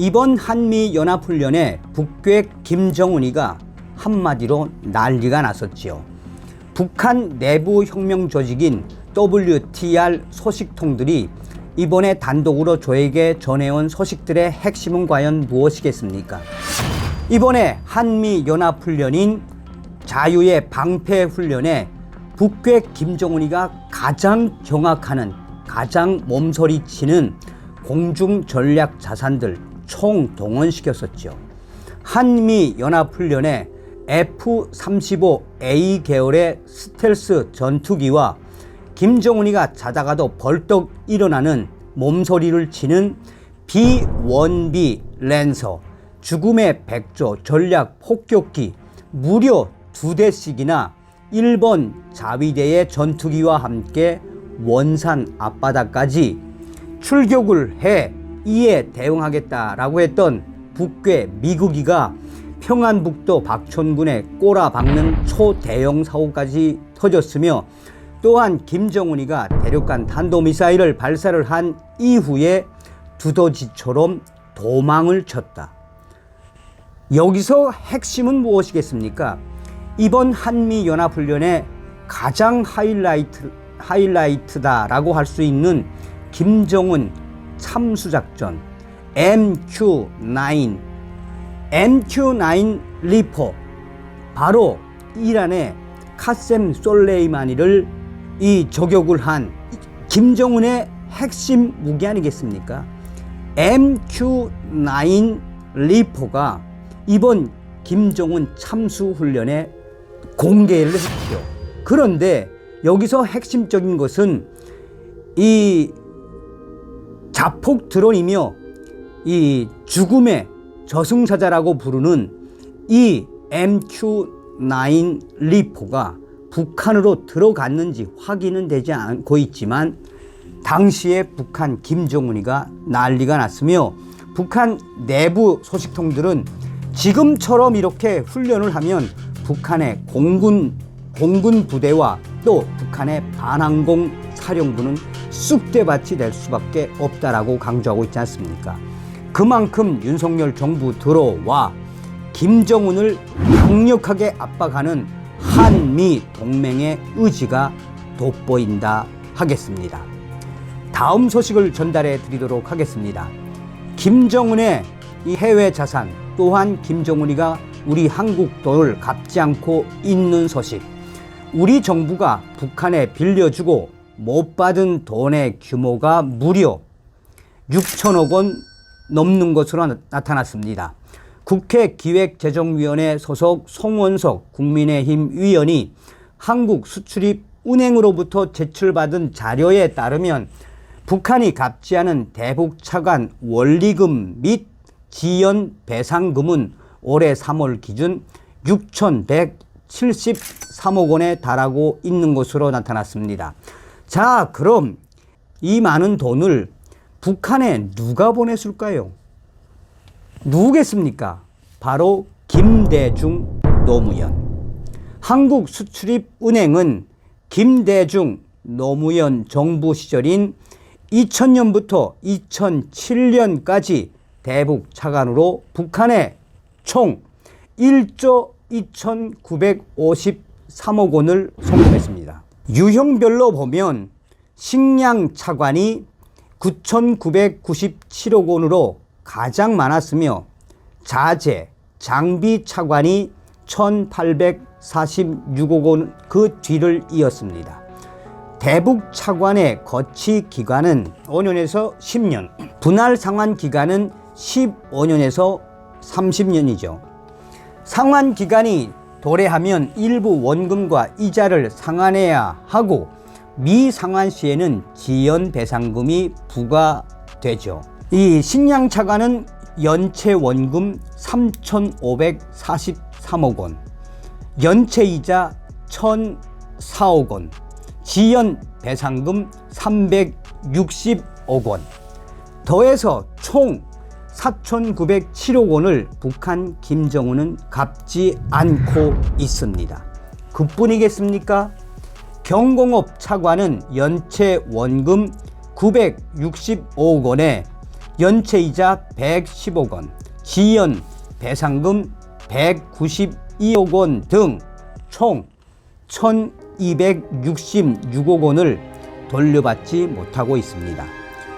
이번 한미 연합훈련에 북괴 김정은이가 한마디로 난리가 났었지요. 북한 내부 혁명 조직인 WTR 소식통들이 이번에 단독으로 저에게 전해온 소식들의 핵심은 과연 무엇이겠습니까? 이번에 한미 연합훈련인 자유의 방패 훈련에 북괴 김정은이가 가장 경악하는 가장 몸서리치는 공중 전략 자산들 총동원시켰었죠. 한미 연합훈련에 F-35A 계열의 스텔스 전투기와 김정은이가 자다가도 벌떡 일어나는 몸소리를 치는 B-1B 랜서, 죽음의 백조 전략 폭격기 무려 두 대씩이나 일본 자위대의 전투기와 함께 원산 앞바다까지 출격을 해 이에 대응하겠다라고 했던 북괴 미국이가 평안북도 박천군에 꼬라 박는 초대형 사고까지 터졌으며 또한 김정은이가 대륙간 탄도미사일을 발사를 한 이후에 두더지처럼 도망을 쳤다. 여기서 핵심은 무엇이겠습니까? 이번 한미연합훈련의 가장 하이라이트, 하이라이트다라고 할 수 있는 김정은 참수작전 MQ9 MQ9 리퍼 바로 이란의 카셈 솔레이마니를 이 저격을 한 김정은의 핵심 무기 아니겠습니까? MQ9 리퍼가 이번 김정은 참수 훈련에 공개를 했죠. 그런데 여기서 핵심적인 것은 이 자폭 드론이며 이 죽음의 저승사자라고 부르는 이 MQ9 리포가 북한으로 들어갔는지 확인은 되지 않고 있지만 당시에 북한 김정은이가 난리가 났으며 북한 내부 소식통들은 지금처럼 이렇게 훈련을 하면 북한의 공군 공군 부대와 또 북한의 반항공 사령부는 쑥대밭이 될 수밖에 없다라고 강조하고 있지 않습니까? 그만큼 윤석열 정부 들어와 김정은을 강력하게 압박하는 한미 동맹의 의지가 돋보인다 하겠습니다. 다음 소식을 전달해 드리도록 하겠습니다. 김정은의 이 해외 자산 또한 김정은이가 우리 한국 돈을 갚지 않고 있는 소식. 우리 정부가 북한에 빌려주고 못 받은 돈의 규모가 무려 6천억 원 넘는 것으로 나- 나타났습니다. 국회 기획재정위원회 소속 송원석 국민의힘 위원이 한국수출입 은행으로부터 제출받은 자료에 따르면 북한이 갚지 않은 대북 차관 원리금 및 지연 배상금은 올해 3월 기준 6,173억 원에 달하고 있는 것으로 나타났습니다. 자, 그럼 이 많은 돈을 북한에 누가 보냈을까요? 누구겠습니까? 바로 김대중 노무현. 한국수출입은행은 김대중 노무현 정부 시절인 2000년부터 2007년까지 대북 차관으로 북한에 총 1조 2,953억 원을 송금했습니다. 유형별로 보면 식량 차관이 9,997억 원으로 가장 많았으며 자재, 장비 차관이 1,846억 원 그 뒤를 이었습니다. 대북 차관의 거치 기간은 5년에서 10년, 분할 상환 기간은 15년에서 30년이죠. 상환 기간이 도래하면 일부 원금과 이자를 상환해야 하고 미상환 시에는 지연 배상금이 부과되죠. 이 식량 차관은 연체 원금 3,543억 원, 연체 이자 1,004억 원, 지연 배상금 360억 원, 더해서 총 4,907억 원을 북한 김정은은 갚지 않고 있습니다. 그뿐이겠습니까? 경공업 차관은 연체 원금 965억 원에 연체이자 115억 원, 지연 배상금 192억 원 등 총 1266억 원을 돌려받지 못하고 있습니다.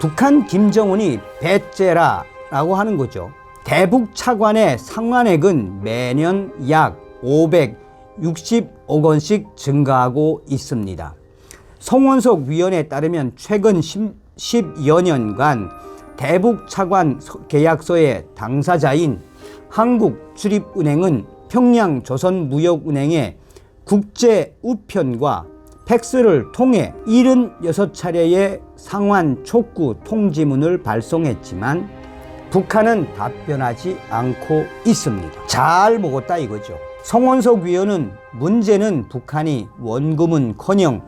북한 김정은이 배째라 라고 하는 거죠. 대북 차관의 상환액은 매년 약 560억 원씩 증가하고 있습니다. 송원석 위원에 따르면 최근 10여 년간 대북 차관 계약서의 당사자인 한국출입은행은 평양 조선무역은행의 국제 우편과 팩스를 통해 76차례의 상환 촉구 통지문을 발송했지만 북한은 답변하지 않고 있습니다. 잘 먹었다 이거죠. 송원석 위원은 문제는 북한이 원금은 커녕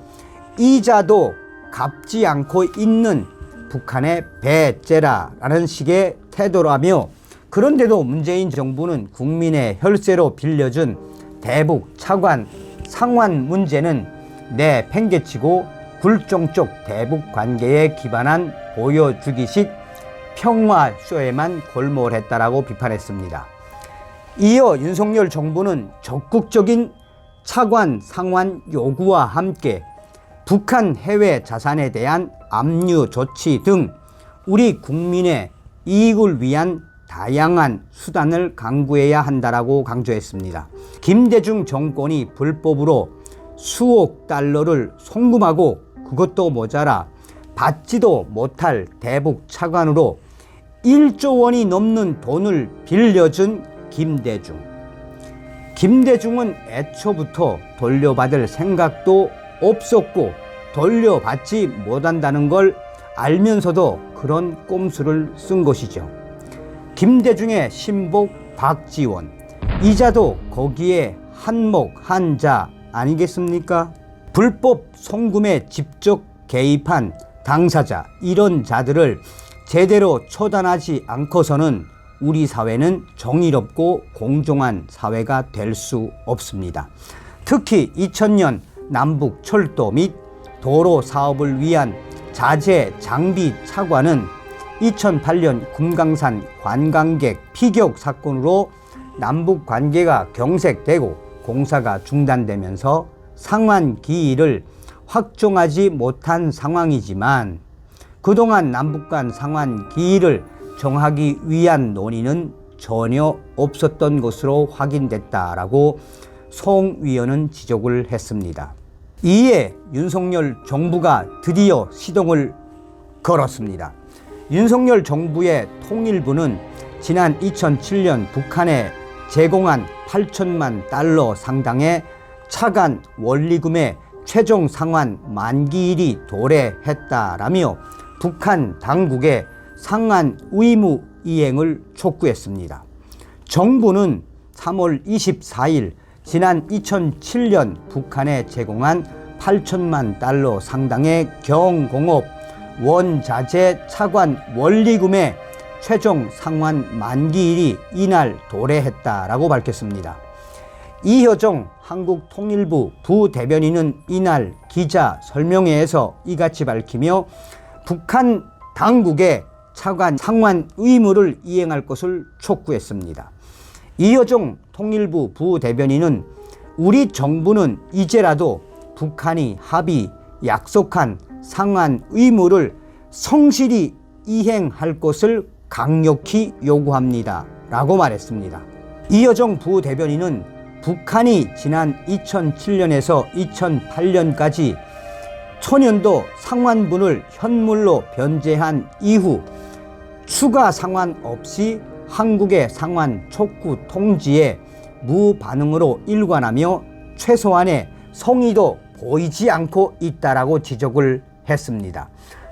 이자도 갚지 않고 있는 북한의 배째라라는 식의 태도라며 그런데도 문재인 정부는 국민의 혈세로 빌려준 대북 차관 상환 문제는 내 팽개치고 굴종쪽 대북 관계에 기반한 보여주기식 평화쇼에만 골몰했다라고 비판했습니다. 이어 윤석열 정부는 적극적인 차관 상환 요구와 함께 북한 해외 자산에 대한 압류 조치 등 우리 국민의 이익을 위한 다양한 수단을 강구해야 한다라고 강조했습니다. 김대중 정권이 불법으로 수억 달러를 송금하고 그것도 모자라 받지도 못할 대북 차관으로 1조 원이 넘는 돈을 빌려준 김대중. 김대중은 애초부터 돌려받을 생각도 없었고 돌려받지 못한다는 걸 알면서도 그런 꼼수를 쓴 것이죠. 김대중의 신복 박지원, 이자도 거기에 한목 한자 아니겠습니까? 불법 송금에 직접 개입한 당사자 이런 자들을 제대로 처단하지 않고서는 우리 사회는 정의롭고 공정한 사회가 될 수 없습니다. 특히 2000년 남북 철도 및 도로 사업을 위한 자재 장비 차관은 2008년 금강산 관광객 피격 사건으로 남북 관계가 경색되고 공사가 중단되면서 상환 기일을 확정하지 못한 상황이지만 그동안 남북 간 상환 기일을 정하기 위한 논의는 전혀 없었던 것으로 확인됐다라고 송 위원은 지적을 했습니다. 이에 윤석열 정부가 드디어 시동을 걸었습니다. 윤석열 정부의 통일부는 지난 2007년 북한에 제공한 8천만 달러 상당의 차관 원리금의 최종 상환 만기일이 도래했다라며 북한 당국에 상한 의무 이행을 촉구했습니다. 정부는 3월 24일 지난 2007년 북한에 제공한 8천만 달러 상당의 경공업 원자재 차관 원리금의 최종 상환 만기일이 이날 도래했다라고 밝혔습니다. 이효정 한국통일부 부대변인은 이날 기자 설명회에서 이같이 밝히며 북한 당국에 차관 상환 의무를 이행할 것을 촉구했습니다. 이효정 통일부 부대변인은 우리 정부는 이제라도 북한이 합의 약속한 상환 의무를 성실히 이행할 것을 강력히 요구합니다. 라고 말했습니다. 이여정 부대변인은 북한이 지난 2007년에서 2008년까지 초년도 상환분을 현물로 변제한 이후 추가 상환 없이 한국의 상환 촉구 통지에 무반응으로 일관하며 최소한의 성의도 보이지 않고 있다라고 지적을 했습니다.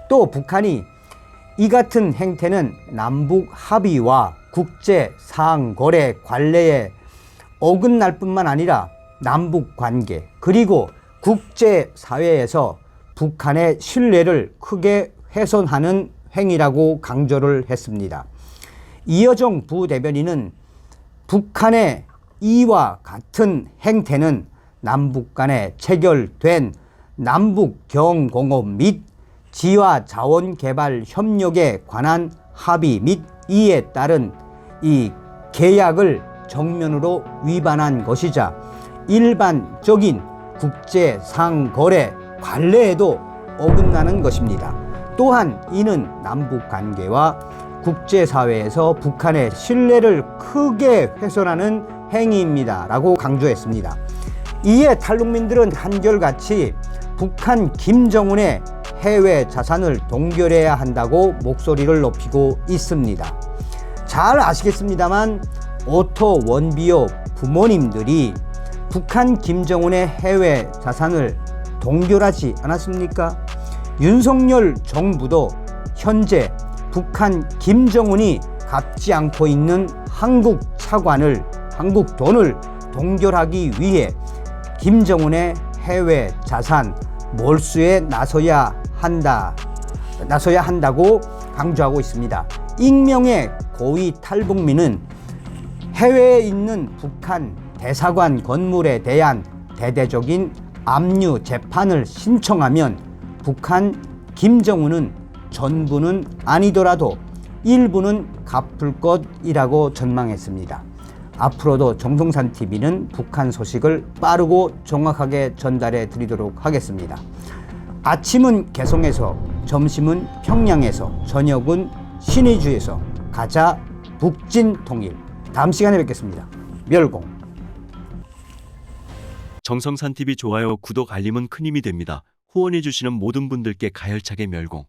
또 북한이 이 같은 행태는 남북 합의와 국제 상거래 관례에 어긋날 뿐만 아니라 남북 관계 그리고 국제 사회에서 북한의 신뢰를 크게 훼손하는 행위라고 강조를 했습니다. 이여정 부대변인은 북한의 이와 같은 행태는 남북 간에 체결된 남북 경공업 및 지화 자원 개발 협력에 관한 합의 및 이에 따른 이 계약을 정면으로 위반한 것이자 일반적인 국제 상거래 관례에도 어긋나는 것입니다. 또한 이는 남북 관계와 국제사회에서 북한의 신뢰를 크게 훼손하는 행위입니다 라고 강조했습니다. 이에 탈북민들은 한결같이 북한 김정은의 해외 자산을 동결해야 한다고 목소리를 높이고 있습니다. 잘 아시겠습니다만 오토 원비오 부모님들이 북한 김정은의 해외 자산을 동결하지 않았습니까? 윤석열 정부도 현재 북한 김정은이 갚지 않고 있는 한국 차관을 한국 돈을 동결하기 위해 김정은의 해외 자산 몰수에 나서야 한다. 나서야 한다고 강조하고 있습니다. 익명의 고위 탈북민은 해외에 있는 북한 대사관 건물에 대한 대대적인 압류 재판을 신청하면 북한 김정은은 전부는 아니더라도 일부는 갚을 것이라고 전망했습니다. 앞으로도 정성산 TV는 북한 소식을 빠르고 정확하게 전달해 드리도록 하겠습니다. 아침은 개성에서, 점심은 평양에서, 저녁은 신의주에서 가자 북진 통일. 다음 시간에 뵙겠습니다. 멸공. 정성산 TV 좋아요, 구독, 알림은 큰 힘이 됩니다. 후원해주시는 모든 분들께 가열차게 멸공.